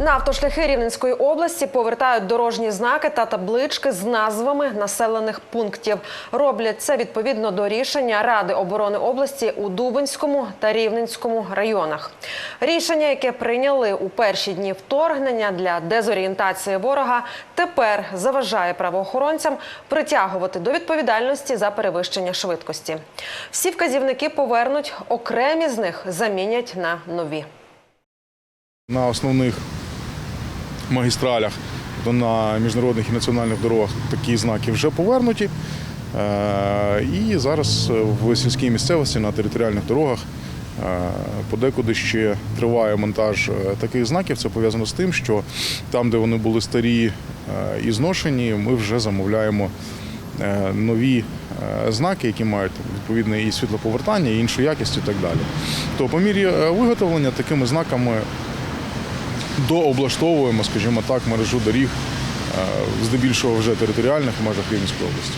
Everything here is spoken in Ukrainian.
На автошляхи Рівненської області повертають дорожні знаки та таблички з назвами населених пунктів. Роблять це відповідно до рішення Ради оборони області у Дубинському та Рівненському районах. Рішення, яке прийняли у перші дні вторгнення для дезорієнтації ворога, тепер заважає правоохоронцям притягувати до відповідальності за перевищення швидкості. Всі вказівники повернуть, окремі з них замінять на нові. На основних магістралях, на міжнародних і національних дорогах такі знаки вже повернуті. Е, І зараз в сільській місцевості на територіальних дорогах е, подекуди ще триває монтаж е, таких знаків. Це пов'язано з тим, що там, де вони були старі е, і зношені, ми вже замовляємо е, нові е, знаки, які мають відповідне і світлоповертання, і іншу якість, і так далі. То по мірі е, виготовлення такими знаками дооблаштовуємо, скажімо так, мережу доріг, е, здебільшого вже територіальних в межах Рівненської області.